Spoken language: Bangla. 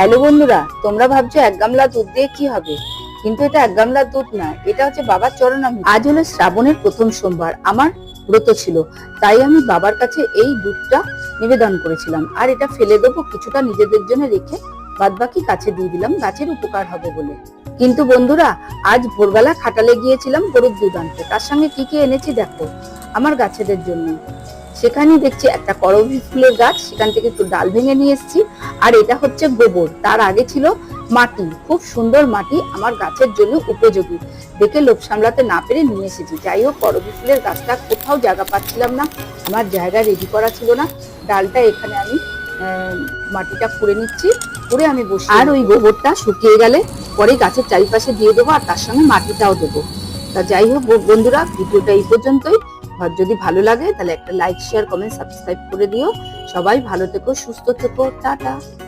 হ্যালো বন্ধুরা, তোমরা ভাবছ এক গামলা দুধ দিয়ে কি হবে? কিন্তু এটা এক গামলা দুধ না, এটা হচ্ছে বাবার চরণামৃত। আজ হলো শ্রাবণের প্রথম সোমবার, আমার ব্রত ছিল, তাই আমি বাবার কাছে এই দুধটা নিবেদন করেছিলাম। আর এটা ফেলে দেবো, কিছুটা নিজেদের জন্য রেখে বাদ বাকি কাছে দিয়ে দিলাম, গাছের উপকার হবে বলে। কিন্তু বন্ধুরা, আজ ভোরবেলা খাটালে গিয়েছিলাম গরুর দুধ আনতে। তার সঙ্গে কি কি এনেছি দেখো, আমার গাছেদের জন্য। সেখানেই দেখছি একটা করবি ফুলের গাছ সেখান থেকে একটু ডাল ভেঙে নিয়ে এসেছি। আর এটা হচ্ছে গোবর তার আগে ছিল মাটি খুব সুন্দর মাটি আমার গাছের জন্য উপযোগী। দেখে লোভ সামলাতে না পেরে নিয়ে এসেছি। যাই হোক করবি ফুলের গাছটা কোথাও জায়গা পাচ্ছিলাম না আমার জায়গা রেডি করা ছিল না। ডালটা এখানে আমি মাটিটা খুঁড়ে নিচ্ছি খুঁড়ে আমি বসি আর ওই গোবরটা শুকিয়ে গেলে পরে গাছের চারিপাশে দিয়ে দেবো আর তার সঙ্গে মাটিটাও দেবো। তা যাই হোক বন্ধুরা ভিডিওটা এই পর্যন্তই। যদি ভালো লাগে, তাহলে একটা লাইক শেয়ার কমেন্ট সাবস্ক্রাইব করে দিও। সবাই ভালো থেকো, সুস্থ থেকো, টাটা।